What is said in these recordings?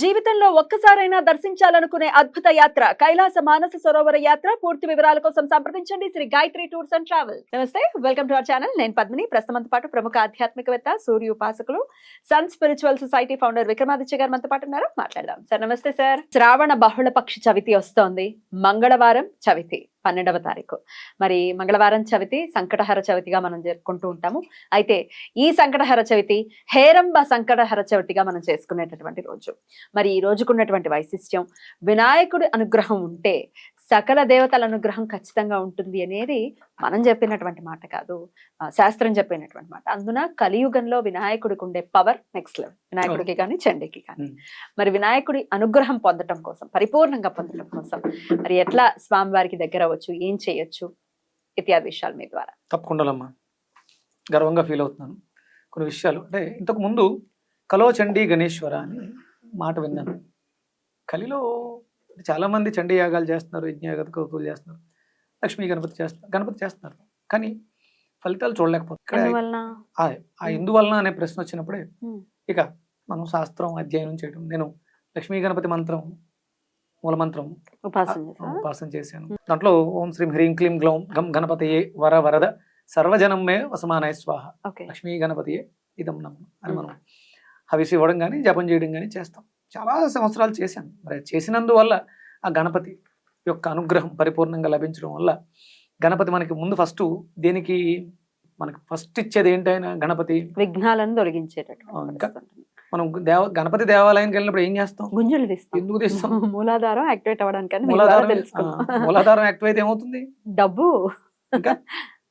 జీవితంలో ఒక్కసారైనా దర్శించాలనుకునే అద్భుత యాత్ర కైలాస మానస సరోవర యాత్ర. పూర్తి వివరాల కోసం సంప్రదించండి. Shri Gayatri tours and travels. Namaste welcome to our channel. నేను పద్మిని. ప్రస్తుతంతో పాటు ప్రముఖ ఆధ్యాత్మికవేత్త సూర్య ఉపాసకులు sun spiritual society founder Vikramaditya garu మనతో పాటు ఉన్నారు. మాట్లాడదాం. సార్ నమస్తే సార్. శ్రావణ బహుళ పక్షి చవితి వస్తోంది. మంగళవారం చవితి. పన్నెండవ తారీఖు. మరి మంగళవారం చవితి సంకటహర చవితిగా మనం జరుపుకుంటూ ఉంటాము. అయితే ఈ సంకటహర చవితి హేరంబ సంకటహర చవితిగా మనం చేసుకునేటటువంటి రోజు. మరి ఈ రోజుకున్నటువంటి వైశిష్ట్యం వినాయకుడి అనుగ్రహం ఉంటే సకల దేవతల అనుగ్రహం ఖచ్చితంగా ఉంటుంది అనేది మనం చెప్పినటువంటి మాట కాదు. శాస్త్రం చెప్పినటువంటి మాట. అందున కలియుగంలో వినాయకుడికి ఉండే పవర్ నెక్స్ట్ లెవెల్ వినాయకుడికి కానీ చండీకి కానీ. మరి వినాయకుడి అనుగ్రహం పొందటం కోసం పరిపూర్ణంగా పొందటం కోసం మరి ఎట్లా స్వామివారికి దగ్గర అవ్వచ్చు ఏం చేయొచ్చు ఇత్యాది విషయాలు మీ ద్వారా. తప్పకుండాలమ్మా. గర్వంగా ఫీల్ అవుతున్నాను. కొన్ని విషయాలు. అంటే ఇంతకు ముందు కలో చండీ గణేశ్వర అని మాట విన్నాను. కలిలో చాలా మంది చండీ యాగాలు చేస్తున్నారు యజ్ఞయాగత కౌతులు చేస్తున్నారు లక్ష్మీ గణపతి చేస్తున్నారు గణపతి చేస్తున్నారు. కానీ ఫలితాలు ఎందువలన? ఆ ఎందువలన అనే ప్రశ్న వచ్చినప్పుడే. ఇక మనం శాస్త్రం అధ్యయనం చేయడం. నేను లక్ష్మీ గణపతి మంత్రం మూల మంత్రం ఉపాసన చేశాను. దాంట్లో ఓం శ్రీం హ్రీం క్లీం గ్లౌం గం గణపతయే వర వరద సర్వజనం మే వసమానాయ స్వాహ లక్ష్మీ గణపతియే ఇదం నమ్మ అని మనం హవిసి ఇవ్వడం కానీ జపం చేయడం కానీ చేస్తాం. చాలా సంవత్సరాలు చేశాను. మరి చేసినందువల్ల ఆ గణపతి యొక్క అనుగ్రహం పరిపూర్ణంగా లభించడం వల్ల గణపతి మనకి ముందు ఫస్ట్ దేనికి మనకి ఫస్ట్ ఇచ్చేది ఏంటైనా గణపతి విఘ్నాలను తొలగించేటట్టు? మనం దేవ గణపతి దేవాలయానికి వెళ్ళినప్పుడు ఏం చేస్తాం? గుంజులు తీస్తాం. ఎందుకు తీస్తాం? మూలాధారం యాక్టివేట్ అవ్వడానికి మూలాధారం మూలాధారం యాక్టివ్ అయితే ఏమవుతుంది? డబ్బు. ఇంకా?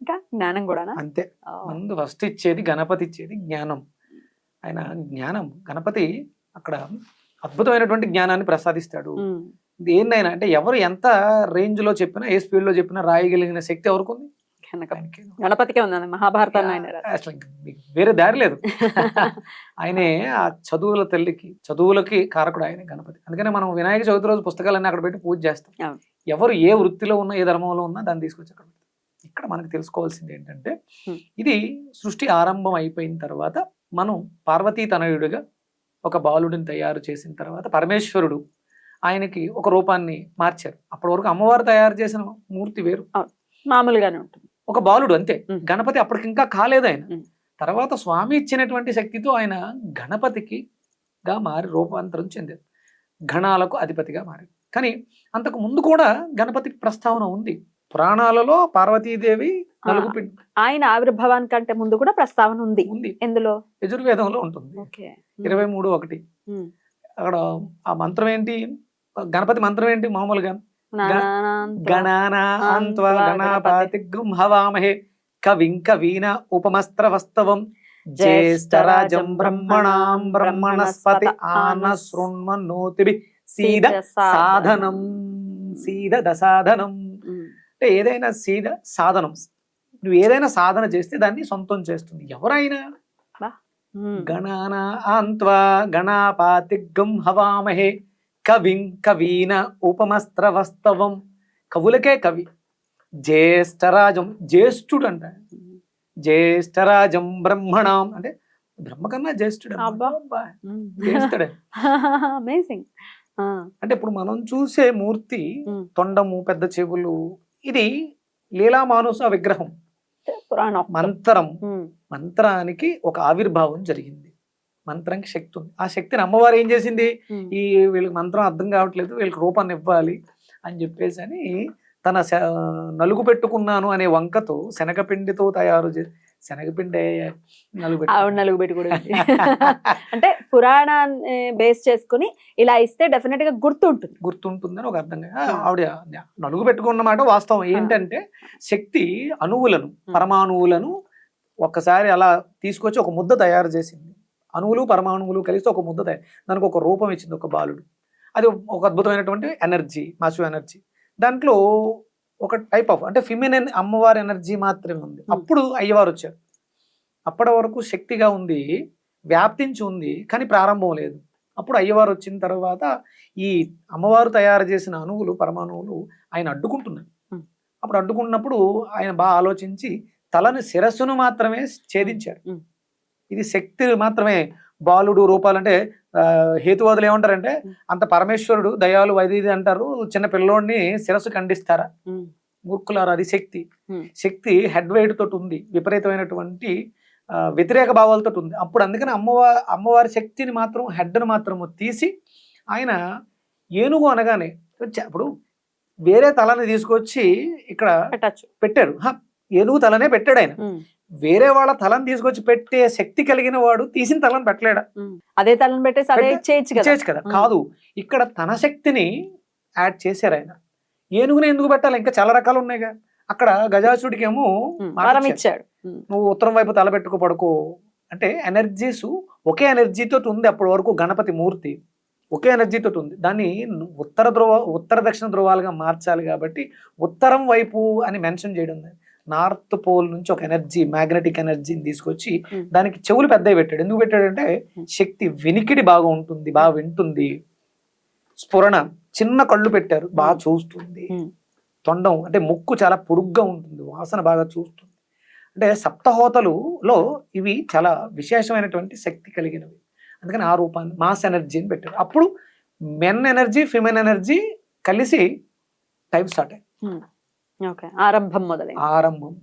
ఇంకా జ్ఞానం కూడానా? అంతే. ముందు ఫస్ట్ ఇచ్చేది గణపతి ఇచ్చేది జ్ఞానం. ఆయన జ్ఞానం గణపతి అక్కడ అద్భుతమైనటువంటి జ్ఞానాన్ని ప్రసాదిస్తాడు ఏందైనా అంటే ఎవరు ఎంత రేంజ్లో చెప్పినా ఏ స్పీడ్లో చెప్పినా రాయగలిగిన శక్తి ఎవరికి ఉంది. గణపతికే ఉంది మహాభారతాన్ని ఆయన. అసలు వేరే దారి లేదు ఆయనే ఆ చదువుల తల్లికి చదువులకి కారకుడు ఆయన గణపతి అందుకనే మనం వినాయక చవితి రోజు పుస్తకాలన్నీ అక్కడ పెట్టి పూజ చేస్తాం. ఎవరు ఏ వృత్తిలో ఉన్నా ఏ ధర్మంలో ఉన్నా దాన్ని తీసుకొచ్చి అక్కడ ఇక్కడ మనకు తెలుసుకోవాల్సింది ఏంటంటే. ఇది సృష్టి ఆరంభం అయిపోయిన తర్వాత మనం పార్వతీ తనయుడిగా ఒక బాలుడిని తయారు చేసిన తర్వాత పరమేశ్వరుడు ఆయనకి ఒక రూపాన్ని మార్చారు. అప్పటి వరకు అమ్మవారు తయారు చేసిన మూర్తి వేరు. మామూలుగానే ఉంటుంది. ఒక బాలుడు అంతే. గణపతి అప్పటికి ఇంకా కాలేదు ఆయన. తర్వాత స్వామి ఇచ్చినటువంటి శక్తితో ఆయన గణపతికి గా మారి రూపాంతరం చెందారు. గణాలకు అధిపతిగా మారారు. కానీ అంతకు ముందు కూడా గణపతి ప్రస్తావన ఉంది. పురాణాలలో పార్వతీదేవి ఆయన ఆవిర్భావానికంటే ముందు కూడా ప్రస్తావన ఉంది. ఎందులో? యజుర్వేదంలో ఉంటుంది. ఇరవై మూడు ఒకటి. అక్కడ ఆ మంత్రం ఏంటి? గణపతి మంత్రం ఏంటి మామూలుగా? గణానాన్త్వ గణాపాతి. హవామహే కవిం కవీన ఉపమస్త్రవస్తవం. జ్యేష్ఠరాజం బ్రహ్మణాం బ్రహ్మణస్పతి ఆన శృణ్మన్నోతిభి సీద సాధనం. సీద దసాధనం. అంటే ఏదైనా సీద సాధనం. నువ్వు ఏదైనా సాధన చేస్తే దాన్ని సొంతం చేస్తుంది. ఎవరైనా. గణానా ఆంత్వా గణాపాతిగం హవామహే కవిం కవీన ఉపమస్త్రవస్తవం. కవులకే కవి. జ్యేష్ఠరాజం జ్యేష్ఠుడు అంట జ్యేష్ఠరాజం బ్రహ్మణం. అంటే బ్రహ్మ కన్నా జ్యేష్ఠుడు. జ్యేష్ఠుడే అమేజింగ్ అంటే ఇప్పుడు మనం చూసే మూర్తి. తొండము పెద్ద చెవులు ఇది లీలామానుస విగ్రహం. పురాణం. మంత్రం. మంత్రానికి ఒక ఆవిర్భావం జరిగింది. మంత్రానికి శక్తి ఉంది. ఆ శక్తిని అమ్మవారు ఏం చేసింది. ఈ వీళ్ళకి మంత్రం అర్థం కావట్లేదు వీళ్ళకి రూపాన్ని ఇవ్వాలి అని చెప్పేసి అని తన నలుగు పెట్టుకున్నాను అనే వంకతో శనగపిండితో తయారు చేసి శనగపిండి నలుగు. నలుగు పెట్టి కూడా. అంటే పురాణాన్ని బేస్ చేసుకుని ఇలా ఇస్తే డెఫినెట్గా గుర్తుంటుంది. గుర్తుంటుందని ఒక అర్థం ఆవిడ నలుగు పెట్టుకున్నమాట వాస్తవం. ఏంటంటే శక్తి అణువులను పరమాణువులను ఒక్కసారి అలా తీసుకొచ్చి ఒక ముద్ద తయారు చేసింది. అణువులు పరమాణువులు కలిసి ఒక ముద్ద తయారు దానికి ఒక రూపం ఇచ్చింది ఒక బాలుడు. అది ఒక అద్భుతమైనటువంటి ఎనర్జీ మాసివ్ ఎనర్జీ. దాంట్లో ఒక టైప్ ఆఫ్ అంటే ఫిమినైన్ అమ్మవారి ఎనర్జీ మాత్రమే ఉంది Hmm. అప్పుడు అయ్యవారు వచ్చారు అప్పటి వరకు శక్తిగా ఉంది వ్యాప్తించి ఉంది కానీ ప్రారంభం లేదు అప్పుడు అయ్యవారు వచ్చిన తర్వాత ఈ అమ్మవారు తయారు చేసిన అణువులు పరమాణువులు ఆయన అడ్డుకుంటున్నారు Hmm. అప్పుడు అడ్డుకున్నప్పుడు ఆయన బాగా ఆలోచించి తలని శిరస్సును మాత్రమే ఛేదించారు Hmm. ఇది శక్తి మాత్రమే బాలుడు రూపాలు అంటే హేతువాదులు ఏమంటారంటే. అంత పరమేశ్వరుడు దయాలు వైద్యుది అంటారు చిన్న పిల్లోడిని శిరస్సు ఖండిస్తారా? మూర్ఖులారా అది శక్తి. శక్తి హెడ్ వెయిట్ తోటి ఉంది విపరీతమైనటువంటి వ్యతిరేక భావాలతో ఉంది అప్పుడు అందుకని అమ్మవారి అమ్మవారి శక్తిని మాత్రం హెడ్ను మాత్రము తీసి ఆయన ఏనుగు అనగానే ఇప్పుడు వేరే తలని తీసుకొచ్చి ఇక్కడ పెట్టారు హ, ఏనుగు తలనే పెట్టాడు ఆయన. వేరే వాళ్ళ తలని తీసుకొచ్చి పెట్టే శక్తి కలిగిన వాడు తీసిన తలని పెట్టలేడా. అదే తలను పెట్టేసి అదే చేయొచ్చు కదా. కదా. ఇక్కడ తన శక్తిని యాడ్ చేశారు ఆయన. ఏనుగుని ఎందుకు పెట్టాలి? ఇంకా చాలా రకాలు ఉన్నాయిగా. అక్కడ గజాసుడికి ఏమో. ఇచ్చాడు. నువ్వు ఉత్తరం వైపు తల పెట్టుకు పడుకో. అంటే ఎనర్జీస్ ఒకే ఎనర్జీతో ఉంది అప్పటి వరకు గణపతి మూర్తి. ఒకే ఎనర్జీతో ఉంది. దాన్ని ఉత్తర ధ్రువ ఉత్తర దక్షిణ ధ్రువాలుగా మార్చాలి కాబట్టి ఉత్తరం వైపు అని మెన్షన్ చేయడం నార్త్ పోల్ నుంచి ఒక ఎనర్జీ మ్యాగ్నెటిక్ ఎనర్జీని తీసుకొచ్చి. దానికి చెవులు పెద్దవి పెట్టాడు ఎందుకు పెట్టాడంటే. శక్తి వినికిడి బాగా ఉంటుంది బాగా వింటుంది స్ఫురణ చిన్న కళ్ళు పెట్టారు బాగా. చూస్తుంది. తొండం అంటే ముక్కు చాలా పొడుగ్గా ఉంటుంది వాసన బాగా చూస్తుంది అంటే సప్తహోతలులో ఇవి చాలా విశేషమైనటువంటి శక్తి కలిగినవి అందుకని ఆ రూపాన్ని మాస్ ఎనర్జీని పెట్టారు అప్పుడు మెన్ ఎనర్జీ ఫిమెన్ ఎనర్జీ కలిసి టైం స్టార్ట్. ఓకే ఆరంభం మొదలైంది. ఆరంభం.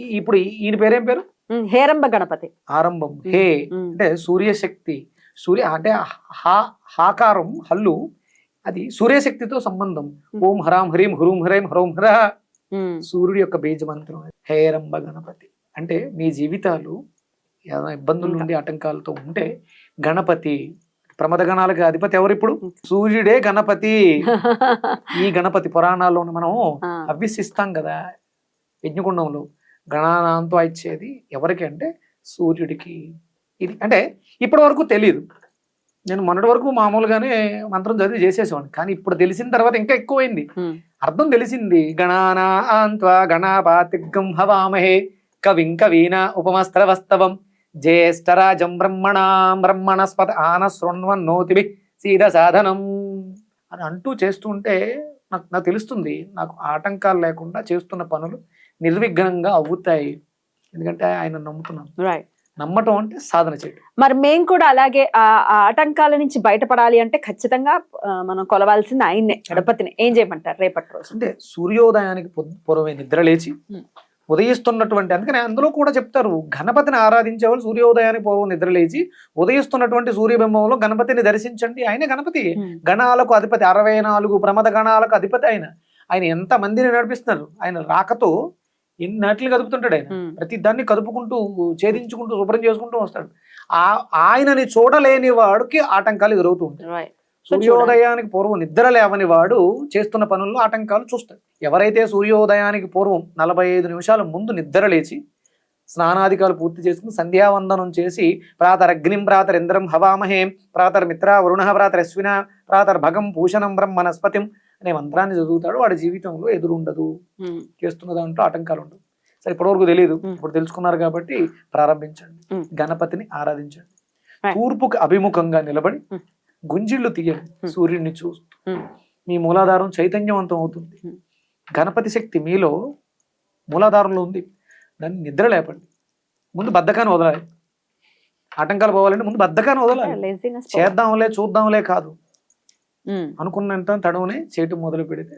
ఇప్పుడు ఈయన పేరేం పేరు? హేరంబ గణపతి. ఆరంభం. హే అంటే సూర్యశక్తి. సూర్య అంటే హా హాకారం హల్లు అది సూర్యశక్తితో సంబంధం. ఓం హరాం హరీం హురుం హరైం హరోం హర. సూర్యుడి యొక్క బీజ మంత్రం. హేరంబ గణపతి. అంటే మీ జీవితాలు ఏదైనా ఇబ్బందుల నుండి ఆటంకాలతో ఉంటే గణపతి ప్రమద గణాలకు అధిపతి ఎవరు ఇప్పుడు సూర్యుడే గణపతి. ఈ గణపతి పురాణాల్లో మనం అభ్యసిస్తాం కదా యజ్ఞకుండంలో గణానాంతో ఇచ్చేది ఎవరికి అంటే సూర్యుడికి. ఇది అంటే ఇప్పటి వరకు తెలియదు నేను మొన్నటి వరకు మామూలుగానే మంత్రం చదివి చేసేసేవాడిని. కానీ ఇప్పుడు తెలిసిన తర్వాత ఇంకా ఎక్కువైంది. అర్థం తెలిసింది. గణానా ఆంత్వా గణాపాతిగం హవామహే కవిం కవీన ఉపమస్త్రవస్తవం. జ్యేష్ఠరాజం బ్రహ్మణాం బ్రహ్మణస్పత ఆన శృణ్వన్నోతిభి సీద సాధనం అని అంటూ చేస్తుంటే నాకు నాకు తెలుస్తుంది. నాకు ఆటంకాలు లేకుండా చేస్తున్న పనులు నిర్విఘ్నంగా అవుతాయి. ఎందుకంటే ఆయన నమ్ముతున్నాను రైట్ నమ్మటం అంటే సాధన చేయడం మరి మేము కూడా అలాగే ఆ ఆటంకాల నుంచి బయటపడాలి అంటే ఖచ్చితంగా మనం కొలవాల్సింది ఆయన్నే గణపతిని ఏం చేయమంటారు రేపటి రోజు? అంటే సూర్యోదయానికి పొద్దు- పూర్వమే నిద్ర లేచి. ఉదయిస్తున్నటువంటి అందుకని అందులో కూడా చెప్తారు గణపతిని ఆరాధించే వాళ్ళు సూర్యోదయానికి పూర్వం నిద్ర లేచి ఉదయిస్తున్నటువంటి సూర్యబింబంలో గణపతిని దర్శించండి. ఆయనే గణపతి గణాలకు అధిపతి అరవై నాలుగు ప్రమద గణాలకు అధిపతి ఆయన. ఆయన ఎంత మందిని నడిపిస్తున్నారు. ఆయన రాకతో ఎన్నట్లు కదుపుతుంటాడు ఆయన. ప్రతి దాన్ని కదుపుకుంటూ ఛేదించుకుంటూ శుభ్రం చేసుకుంటూ వస్తాడు. ఆ ఆయనని చూడలేని వాడికి ఆటంకాలు ఎదురవుతూ ఉంటాయి. సూర్యోదయానికి పూర్వం నిద్ర లేవని వాడు చేస్తున్న పనుల్లో ఆటంకాలు చూస్తాడు. ఎవరైతే సూర్యోదయానికి పూర్వం నలభై ఐదు నిమిషాల ముందు నిద్ర లేచి స్నానాధికాలు పూర్తి చేసుకుని సంధ్యావందనం చేసి ప్రాతర్ అగ్నిం ప్రాతర్ ఇంద్రం హవామహే ప్రాతర్ మిత్ర వరుణ ప్రాతర్ అశ్విన ప్రాతర్ భగం భూషణం బ్రహ్మనస్పతిం అనే మంత్రాన్ని చదువుతాడు. వాడి జీవితంలో ఎదురుండదు. చేస్తున్న దాంట్లో ఆటంకాలు ఉండవు. సరే ఇప్పటివరకు తెలియదు. ఇప్పుడు తెలుసుకున్నారు కాబట్టి ప్రారంభించండి. గణపతిని ఆరాధించండి. తూర్పుకి అభిముఖంగా నిలబడి. గుంజిళ్ళు తీయండి. సూర్యుడిని చూస్తూ మీ మూలాధారం చైతన్యవంతం అవుతుంది. గణపతి శక్తి మీలో మూలాధారంలో ఉంది దాన్ని నిద్ర లేపండి ముందు బద్ధకాన్ని వదలాలి ఆటంకాలు పోవాలంటే ముందు బద్ధకాన్ని వదలాలి. చేద్దాంలే చూద్దాంలే కాదు అనుకున్నంత తడవునే చేయటం మొదలు పెడితే.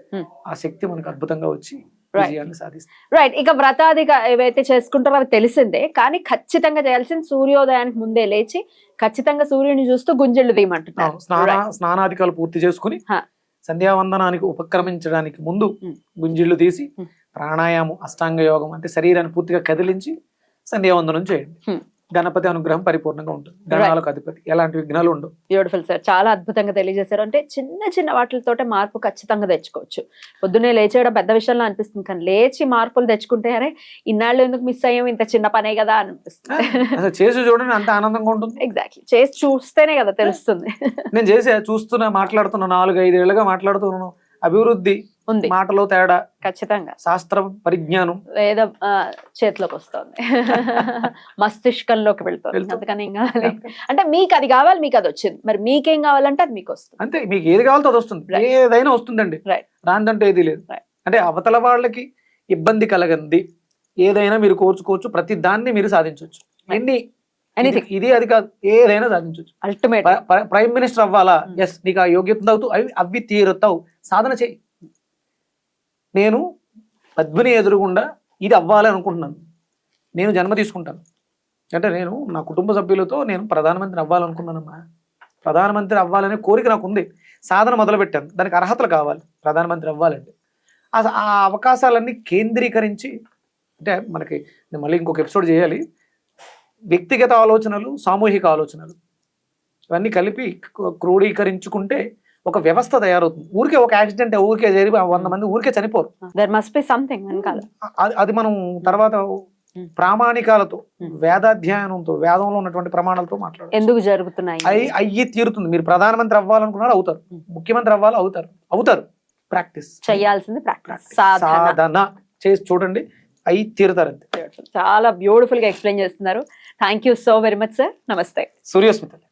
ఆ శక్తి మనకు అద్భుతంగా వచ్చి. విజయాన్ని రైట్ ఇక వ్రతాదిగా ఏవైతే చేసుకుంటారో అవి తెలిసిందే కానీ ఖచ్చితంగా చేయాల్సింది సూర్యోదయానికి ముందే లేచి ఖచ్చితంగా సూర్యుని చూస్తూ గుంజెళ్ళు తీయమంటున్నారు స్నాన. స్నానాధికాలు పూర్తి చేసుకుని. సంధ్యావందనానికి ఉపక్రమించడానికి ముందు Hmm. గుంజిళ్ళు తీసి Hmm. ప్రాణాయామం అష్టాంగ యోగం అంటే శరీరాన్ని పూర్తిగా కదిలించి సంధ్యావందనం చేయండి Hmm. గణపతి అనుగ్రహం పరిపూర్ణంగా ఉంటుంది. గణాలకు అధిపతి. ఎలాంటి విఘ్నాలు ఉండవు. బ్యూటిఫుల్ సార్ చాలా అద్భుతంగా తెలియజేశారు. అంటే చిన్న చిన్న వాటితోటే మార్పు ఖచ్చితంగా తెచ్చుకోవచ్చు. పొద్దున్నే లేచేయడం పెద్ద విషయంలో అనిపిస్తుంది కానీ లేచి మార్పులు తెచ్చుకుంటే అరే ఇన్నాళ్ళు ఎందుకు మిస్ అయ్యాం ఇంత చిన్న పనే కదా అనిపిస్తుంది. చేసి చూడండి అంత ఆనందంగా ఉంటుంది. ఎగ్జాక్ట్లీ చేసి చూస్తేనే కదా తెలుస్తుంది. నేను చేసే చూస్తున్నా మాట్లాడుతున్నా నాలుగు ఐదేళ్ళుగా మాట్లాడుతున్నాను అభివృద్ధి ఉంది. మాటలో తేడా ఖచ్చితంగా. శాస్త్ర పరిజ్ఞానం. ఆ, చేతిలోకి వస్తుంది. మస్తిష్కంలోకి వెళ్తుంది. అందుకని ఏం కావాలి అంటే మీకు అది కావాలి మీకు అది వచ్చింది. మరి మీకేం కావాలంటే అది మీకు వస్తుంది. అంతే మీకు ఏది కావాలో అది వస్తుంది. ఏదైనా వస్తుందండి. రాందంటే ఏది లేదు. అంటే అవతల వాళ్ళకి ఇబ్బంది కలగంది. ఏదైనా మీరు కోర్చుకోవచ్చు ప్రతి దాన్ని మీరు సాధించవచ్చు. ఎన్ని? ఎనీథింగ్ ఇది అది కాదు ఏదైనా సాధించవచ్చు. అల్టిమేట్ ప్రైమ్ మినిస్టర్ అవ్వాలా? Hmm. ఎస్ నీకు ఆ యోగ్యత అవుతూ అవి అవి తీరుతావు సాధన చేయి. నేను పద్మిని ఎదురుగుండా ఇది అవ్వాలి అనుకుంటున్నాను. నేను జన్మ తీసుకుంటాను. అంటే నేను నా కుటుంబ సభ్యులతో నేను ప్రధానమంత్రి అవ్వాలనుకున్నానమ్మా. ప్రధానమంత్రి అవ్వాలనే కోరిక నాకు ఉంది సాధన మొదలుపెట్టాను. దానికి అర్హతలు కావాలి. ప్రధానమంత్రి అవ్వాలంటే. ఆ- ఆ అవకాశాలన్నీ కేంద్రీకరించి అంటే మనకి నేను మళ్ళీ ఇంకొక ఎపిసోడ్ చేయాలి. వ్యక్తిగత ఆలోచనలు సామూహిక ఆలోచనలు. ఇవన్నీ కలిపి క్రోడీకరించుకుంటే ఒక వ్యవస్థ తయారవుతుంది ఊరికే ఒక యాక్సిడెంట్ ఊరికే జరిగి ఆ వంద మంది ఊరికే చనిపోరు. దర్ మస్ట్ బి సంథింగ్ వెనకాల అది మనం తర్వాత Hmm. ప్రామాణికాలతో Hmm. వేదాధ్యయనంతో వేదంలో ఉన్నటువంటి ప్రమాణాలతో మాట్లాడాలి ఎందుకు జరుగుతున్నాయి? అయి అయ్యి తీరుతుంది. మీరు ప్రధానమంత్రి అవ్వాలనుకున్నారు అవుతారు. Hmm. ముఖ్యమంత్రి అవ్వాలి అవుతారు. అవుతారు. ప్రాక్టీస్ చేయాల్సింది ప్రాక్టీస్ సాధన. చేసి చూడండి. అయి తీరుతారు అంతే. చాలా బ్యూటిఫుల్గా ఎక్స్ప్లెయిన్ చేస్తున్నారు. Thank you so very much sir namaste Suryasmitha